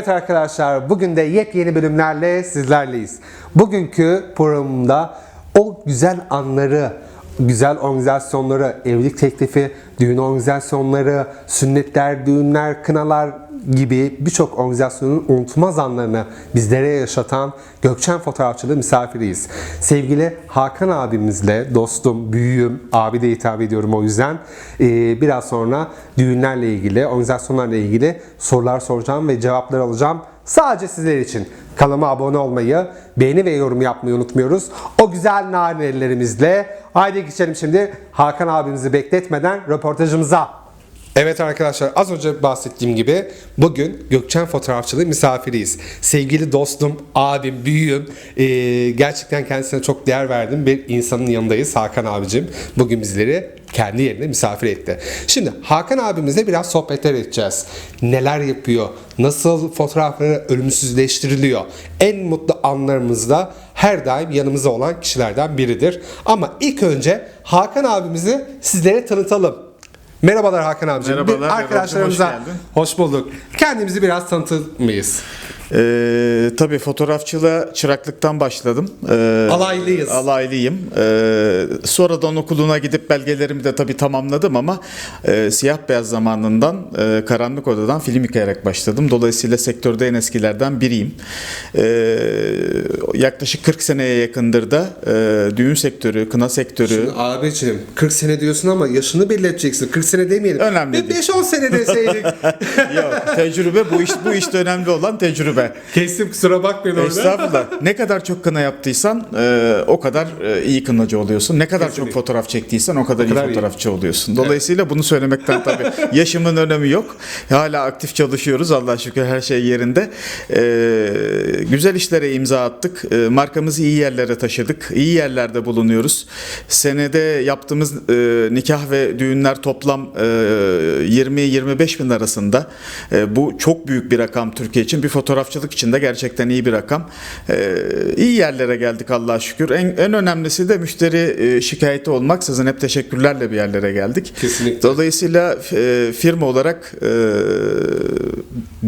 Evet arkadaşlar bugün de yepyeni bölümlerle sizlerleyiz. Bugünkü programımda o güzel anları, güzel organizasyonları, evlilik teklifi, düğün organizasyonları, sünnetler, düğünler, kınalar gibi birçok organizasyonun unutulmaz anlarını bizlere yaşatan Gökçen Fotoğrafçılığı misafiriyiz. Sevgili Hakan abimizle, dostum, büyüğüm, abi de hitap ediyorum o yüzden. Ee, biraz sonra düğünlerle ilgili, organizasyonlarla ilgili sorular soracağım ve cevaplar alacağım. Sadece sizler için kanalıma abone olmayı, beğeni ve yorum yapmayı unutmuyoruz. O güzel narin ellerimizle haydi geçelim şimdi Hakan abimizi bekletmeden röportajımıza. Evet arkadaşlar az önce bahsettiğim gibi bugün Gökçen Fotoğrafçılığı misafiriyiz. Sevgili dostum, abim, büyüğüm, eee, gerçekten kendisine çok değer verdiğim bir insanın yanındayız Hakan abicim. Bugün bizleri kendi yerine misafir etti. Şimdi Hakan abimizle biraz sohbetler edeceğiz. Neler yapıyor, nasıl fotoğrafları ölümsüzleştiriliyor. En mutlu anlarımızda her daim yanımızda olan kişilerden biridir. Ama ilk önce Hakan abimizi sizlere tanıtalım. Merhabalar Hakan abicim. Merhabalar, Bir arkadaşlarımıza hoş geldin. hoş bulduk. Kendimizi biraz tanıtır mıyız? Ee, tabii fotoğrafçılığa çıraklıktan başladım. Ee, Alaylıyız. Alaylıyım. Ee, sonradan okuluna gidip belgelerimi de tabii tamamladım ama e, siyah beyaz zamanından e, karanlık odadan film yıkayarak başladım. Dolayısıyla sektörde en eskilerden biriyim. Ee, yaklaşık 40 seneye yakındır da e, düğün sektörü, kına sektörü, Abicim 40 sene diyorsun ama yaşını belirteceksin. 40 sene demeyelim. Önemli Bir değil. 5-10 sene deseydik. Yok, tecrübe bu iş bu işte önemli olan tecrübe. Kesim kusura bakmayın orada. Estağfurullah. Ne kadar çok kına yaptıysan e, o kadar e, iyi kınacı oluyorsun. Ne kadar Kesinlikle. çok fotoğraf çektiysen o kadar, kadar iyi iyi. fotoğrafçı oluyorsun. Dolayısıyla bunu söylemekten tabii yaşımın önemi yok. Hala aktif çalışıyoruz. Allah şükür her şey yerinde. E, güzel işlere imza attık. E, markamızı iyi yerlere taşıdık. İyi yerlerde bulunuyoruz. Senede yaptığımız e, nikah ve düğünler toplam e, 20-25 bin arasında. E, bu çok büyük bir rakam Türkiye için. Bir fotoğrafçılık için de gerçekten iyi bir rakam. E, iyi yerlere geldik Allah'a şükür. En, en önemlisi de müşteri e, şikayeti olmaksızın hep teşekkürlerle bir yerlere geldik. Kesinlikle. Dolayısıyla e, firma olarak e,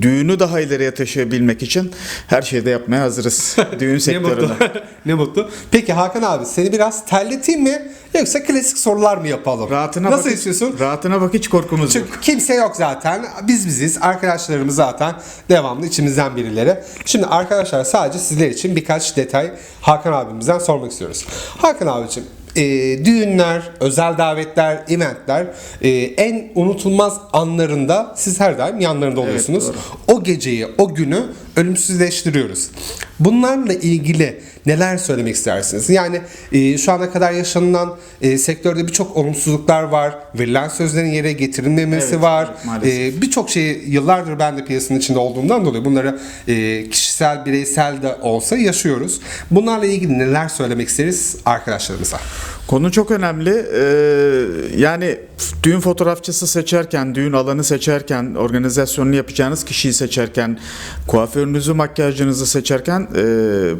düğünü daha ileriye taşıyabilmek için her şeyi de yapmaya hazırız. Düğün Ne mutlu. ne mutlu. Peki Hakan abi seni biraz terleteyim mi? Yoksa klasik sorular mı yapalım? Rahatına Nasıl bak, istiyorsun? Rahatına bak hiç korkumuz yok. Çünkü kimse yok zaten. Biz biziz. Arkadaşlarımız zaten devamlı içimizden birileri. Şimdi arkadaşlar sadece sizler için birkaç detay Hakan abimizden sormak istiyoruz. Hakan abicim e, düğünler, özel davetler, eventler e, en unutulmaz anlarında siz her daim yanlarında oluyorsunuz. doğru. o geceyi, o günü ölümsüzleştiriyoruz. Bunlarla ilgili neler söylemek istersiniz? Yani e, şu ana kadar yaşanılan e, sektörde birçok olumsuzluklar var. Verilen sözlerin yere getirilmemesi Evet, var. evet. E, birçok şeyi yıllardır ben de piyasanın içinde olduğumdan dolayı bunları e, kişisel, bireysel de olsa yaşıyoruz. Bunlarla ilgili neler söylemek isteriz arkadaşlarımıza? Konu çok önemli. Ee, yani düğün fotoğrafçısı seçerken, düğün alanı seçerken, organizasyonunu yapacağınız kişiyi seçerken, kuaförünüzü, makyajınızı seçerken e,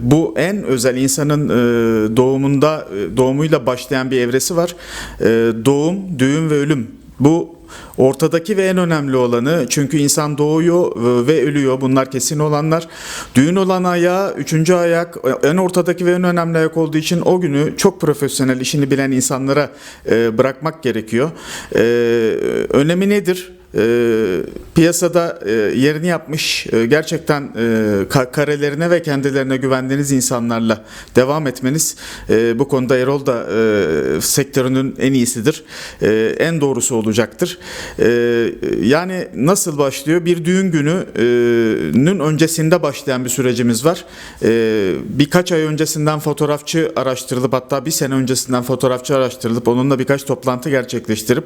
bu en özel insanın e, doğumunda e, doğumuyla başlayan bir evresi var. E, doğum, düğün ve ölüm. Bu Ortadaki ve en önemli olanı çünkü insan doğuyor ve ölüyor bunlar kesin olanlar. Düğün olan ayağı üçüncü ayak en ortadaki ve en önemli ayak olduğu için o günü çok profesyonel işini bilen insanlara e, bırakmak gerekiyor. E, önemi nedir? E, piyasada e, yerini yapmış e, gerçekten e, ka- karelerine ve kendilerine güvendiğiniz insanlarla devam etmeniz e, bu konuda Erol da e, sektörünün en iyisidir. E, en doğrusu olacaktır. E, yani nasıl başlıyor? Bir düğün gününün öncesinde başlayan bir sürecimiz var. E, birkaç ay öncesinden fotoğrafçı araştırılıp hatta bir sene öncesinden fotoğrafçı araştırılıp onunla birkaç toplantı gerçekleştirip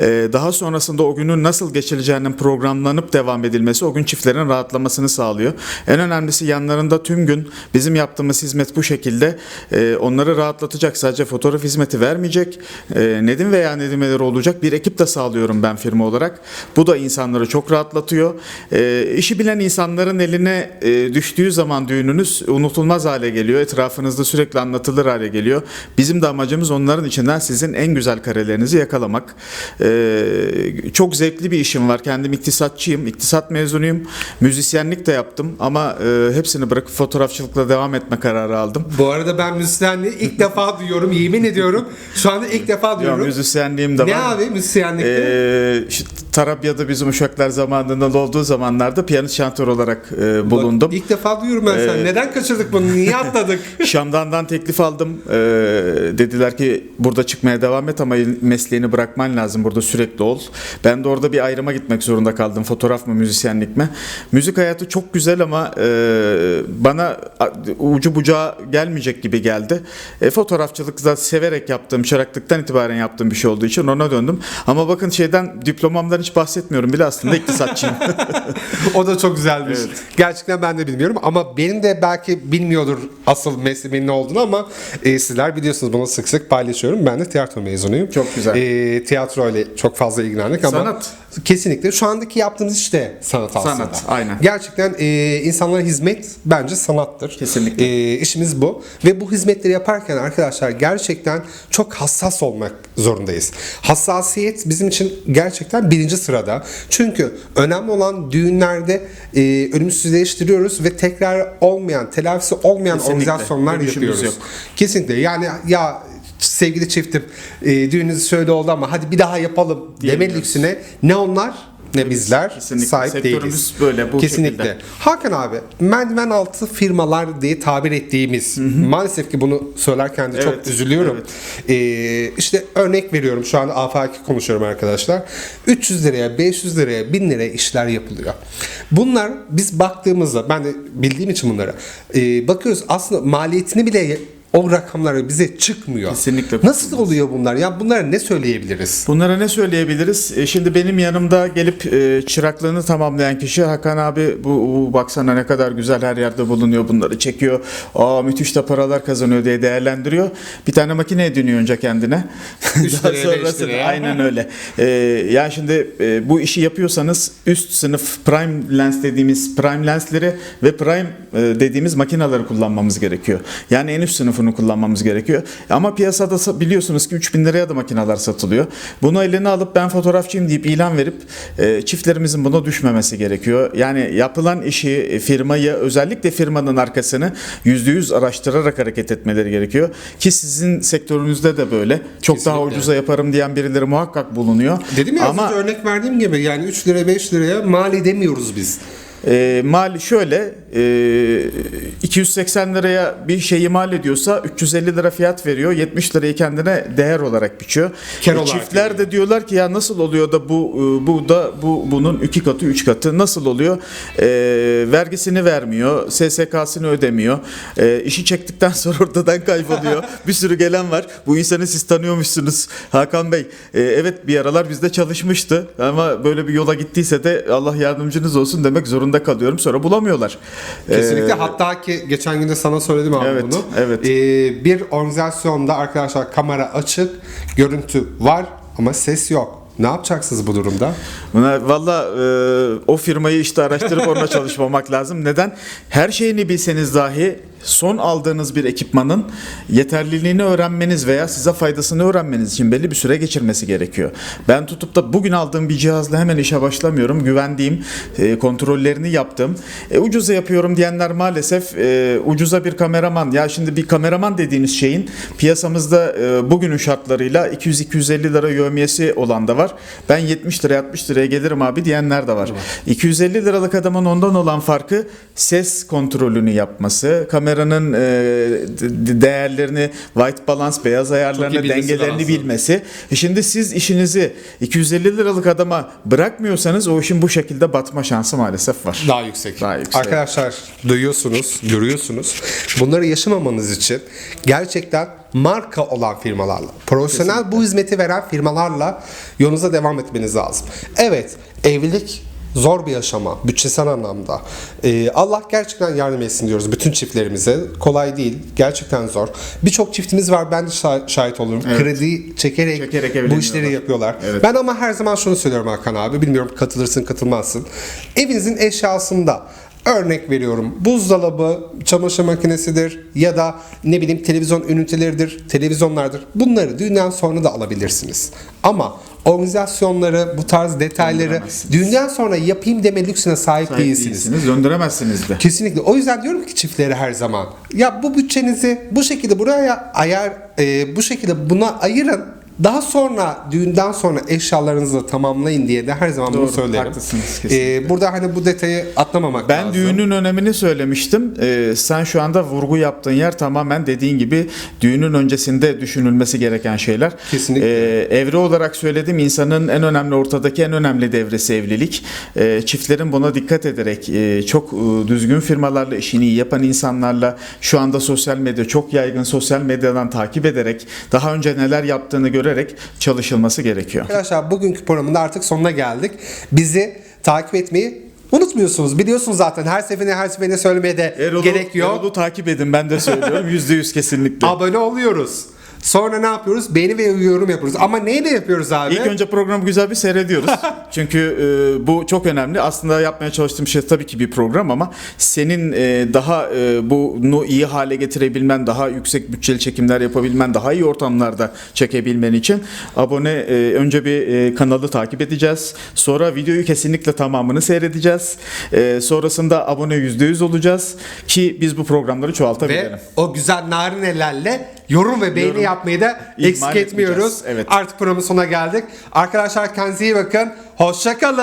e, daha sonrasında o günün nasıl geçileceğinin programlanıp devam edilmesi o gün çiftlerin rahatlamasını sağlıyor. En önemlisi yanlarında tüm gün bizim yaptığımız hizmet bu şekilde e, onları rahatlatacak. Sadece fotoğraf hizmeti vermeyecek. E, Nedim veya Nedimeleri olacak bir ekip de sağlıyorum ben firma olarak. Bu da insanları çok rahatlatıyor. E, işi bilen insanların eline e, düştüğü zaman düğününüz unutulmaz hale geliyor. Etrafınızda sürekli anlatılır hale geliyor. Bizim de amacımız onların içinden sizin en güzel karelerinizi yakalamak. E, çok zevkli ücretli bir işim var. Kendim iktisatçıyım. İktisat mezunuyum. Müzisyenlik de yaptım ama e, hepsini bırakıp fotoğrafçılıkla devam etme kararı aldım. Bu arada ben müzisyenliği ilk defa duyuyorum. Yemin ediyorum. Şu anda ilk defa duyuyorum. müzisyenliğim de ne var. abi müzisyenlikte? Ee, işte Tarabya'da bizim uşaklar zamanında olduğu zamanlarda piyanist şantör olarak e, bulundum. İlk defa duyuyorum ben sen. Ee, Neden kaçırdık bunu? Niye atladık? Şam'dan'dan teklif aldım. Ee, dediler ki burada çıkmaya devam et ama mesleğini bırakman lazım. Burada sürekli ol. Ben de orada bir ayrıma gitmek zorunda kaldım. Fotoğraf mı, müzisyenlik mi? Müzik hayatı çok güzel ama e, bana ucu bucağı gelmeyecek gibi geldi. E, fotoğrafçılık da severek yaptığım, çıraklıktan itibaren yaptığım bir şey olduğu için ona döndüm. Ama bakın şeyden diplomamdan hiç bahsetmiyorum bile aslında iktisatçıyım. o da çok güzelmiş. Gerçekten ben de bilmiyorum ama benim de belki bilmiyordur asıl mesleğimin ne olduğunu ama e, sizler biliyorsunuz bunu sık sık paylaşıyorum. Ben de tiyatro mezunuyum. Çok güzel. E, tiyatro ile çok fazla ilgilendik ama Sanat. Kesinlikle şu andaki yaptığımız iş de sanat aslında. Sanat, aynen. Gerçekten e, insanlara hizmet bence sanattır. Kesinlikle. E, işimiz bu ve bu hizmetleri yaparken arkadaşlar gerçekten çok hassas olmak zorundayız. Hassasiyet bizim için gerçekten birinci sırada. Çünkü önemli olan düğünlerde e, ölümsüzleştiriyoruz ve tekrar olmayan, telafisi olmayan Kesinlikle. organizasyonlar Dönüşümüz yapıyoruz. yok. Kesinlikle. Yani ya sevgili çiftim e, düğününüz şöyle oldu ama hadi bir daha yapalım deme lüksüne ne onlar ne bizler Kesinlikle. sahip Sektörümüz değiliz. böyle, bu Kesinlikle. şekilde. Hakan abi merdiven altı firmalar diye tabir ettiğimiz maalesef ki bunu söylerken de çok Evet, üzülüyorum. Ee, işte örnek veriyorum şu anda afaki konuşuyorum arkadaşlar. 300 liraya 500 liraya 1000 liraya işler yapılıyor. Bunlar biz baktığımızda ben de bildiğim için bunlara e, bakıyoruz aslında maliyetini bile o rakamlar bize çıkmıyor. Kesinlikle. Nasıl oluyor bunlar? Ya bunlara ne söyleyebiliriz? Bunlara ne söyleyebiliriz? E, Şimdi benim yanımda gelip e, çıraklığını tamamlayan kişi Hakan abi bu, bu baksana ne kadar güzel her yerde bulunuyor bunları çekiyor. Aa müthiş de paralar kazanıyor diye değerlendiriyor. Bir tane makine ediniyor önce kendine. Daha sonrasında- aynen öyle. E, yani şimdi e, bu işi yapıyorsanız üst sınıf prime lens dediğimiz prime lensleri ve prime e, dediğimiz makinaları kullanmamız gerekiyor. Yani en üst sınıfını kullanmamız gerekiyor. Ama piyasada sa- biliyorsunuz ki 3000 liraya da makineler satılıyor. Bunu eline alıp ben fotoğrafçıyım deyip ilan verip e, çiftlerimizin buna düşmemesi gerekiyor. Yani yapılan işi, e, firmayı özellikle firmanın arkasını %100 araştırarak hareket etmeleri gerekiyor. Ki sizin sektörünüzde de böyle. Çok daha Kesinlikle. ucuza yaparım diyen birileri muhakkak bulunuyor. Dedim ya Ama örnek verdiğim gibi yani 3 liraya 5 liraya mal edemiyoruz biz. E, mal şöyle 280 liraya bir şeyi mal ediyorsa 350 lira fiyat veriyor 70 lirayı kendine değer olarak biçiyor. Kar E, olarak çiftler de diyorlar ki ya nasıl oluyor da bu e, bu da bu bunun iki katı üç katı nasıl oluyor? E, vergisini vermiyor, SSK'sını ödemiyor. E, işi çektikten sonra ortadan kayboluyor. bir sürü gelen var. Bu insanı siz tanıyormuşsunuz Hakan Bey. E, evet bir aralar bizde çalışmıştı ama böyle bir yola gittiyse de Allah yardımcınız olsun demek zorunda kalıyorum. Sonra bulamıyorlar. Kesinlikle. E, Hatta ki geçen gün de sana söyledim abi Evet, bunu. evet. Ee, bir organizasyonda arkadaşlar kamera açık, görüntü var ama ses yok. Ne yapacaksınız bu durumda? Valla e, o firmayı işte araştırıp onunla çalışmamak lazım. Neden? Her şeyini bilseniz dahi son aldığınız bir ekipmanın yeterliliğini öğrenmeniz veya size faydasını öğrenmeniz için belli bir süre geçirmesi gerekiyor. Ben tutup da bugün aldığım bir cihazla hemen işe başlamıyorum. Güvendiğim, e, kontrollerini yaptım. E, ucuza yapıyorum diyenler maalesef e, ucuza bir kameraman. Ya şimdi bir kameraman dediğiniz şeyin piyasamızda e, bugünün şartlarıyla 200-250 lira yövmiyesi olan da var. Ben 70 liraya 60 liraya gelirim abi diyenler de var. 250 liralık adamın ondan olan farkı ses kontrolünü yapması, kameranın e, de- değerlerini, white balance, beyaz ayarlarını, dengelerini lazım. bilmesi. E şimdi siz işinizi 250 liralık adama bırakmıyorsanız o işin bu şekilde batma şansı maalesef var. Daha yüksek. Daha yüksek. Arkadaşlar duyuyorsunuz, görüyorsunuz. Bunları yaşamamanız için gerçekten marka olan firmalarla, profesyonel bu hizmeti veren firmalarla yolunuza devam etmeniz lazım. Evet, evlilik zor bir aşama bütçesel anlamda. Ee, Allah gerçekten yardım etsin diyoruz bütün çiftlerimize. Kolay değil, gerçekten zor. Birçok çiftimiz var ben de şah- şahit olurum. Kredi çekerek, Çekerek bu işleri yapıyorlar. Evet. Ben ama her zaman şunu söylüyorum Hakan abi. Bilmiyorum katılırsın katılmazsın. Evinizin eşyasında örnek veriyorum buzdolabı, çamaşır makinesidir ya da ne bileyim televizyon üniteleridir, televizyonlardır. Bunları düğünden sonra da alabilirsiniz. Ama organizasyonları, bu tarz detayları düğünden sonra yapayım deme lüksüne sahip, Sahip değilsiniz. değilsiniz, döndüremezsiniz de. Kesinlikle. O yüzden diyorum ki çiftlere her zaman ya bu bütçenizi bu şekilde buraya ayar e, bu şekilde buna ayırın. Daha sonra düğünden sonra eşyalarınızı tamamlayın diye de her zaman bunu Doğru, söylerim. haklısınız kesinlikle. E, burada hani bu detayı atlamamak Ben lazım. düğünün önemini söylemiştim. Ee, sen şu anda vurgu yaptığın yer tamamen dediğin gibi düğünün öncesinde düşünülmesi gereken şeyler. Kesinlikle. Ee, evre olarak söyledim insanın en önemli ortadaki en önemli devresi evlilik. Ee, çiftlerin buna dikkat ederek e, çok e, düzgün firmalarla işini iyi yapan insanlarla şu anda sosyal medya çok yaygın sosyal medyadan takip ederek daha önce neler yaptığını görerek çalışılması gerekiyor. Arkadaşlar bugünkü programın artık sonuna geldik. Bizi takip etmeyi unutmuyorsunuz. Biliyorsunuz zaten her seferinde her seferinde söylemeye de Erol'u, gerek yok. Erol'u takip edin ben de söylüyorum %100 kesinlikle. Abone oluyoruz. Sonra ne yapıyoruz? Beğeni ve yorum yapıyoruz. Ama neyle yapıyoruz abi? İlk önce programı güzel bir seyrediyoruz. Çünkü e, bu çok önemli. Aslında yapmaya çalıştığım şey tabii ki bir program ama senin e, daha e, bunu iyi hale getirebilmen, daha yüksek bütçeli çekimler yapabilmen, daha iyi ortamlarda çekebilmen için abone e, önce bir e, kanalı takip edeceğiz. Sonra videoyu kesinlikle tamamını seyredeceğiz. E, sonrasında abone %100 olacağız ki biz bu programları çoğaltabilelim. ve o güzel narin ellerle yorum ve beğeni Yorum. yapmayı da İhmal eksik etmiyoruz. Evet. Artık programın sonuna geldik. Arkadaşlar kendinize iyi bakın. Hoşçakalın.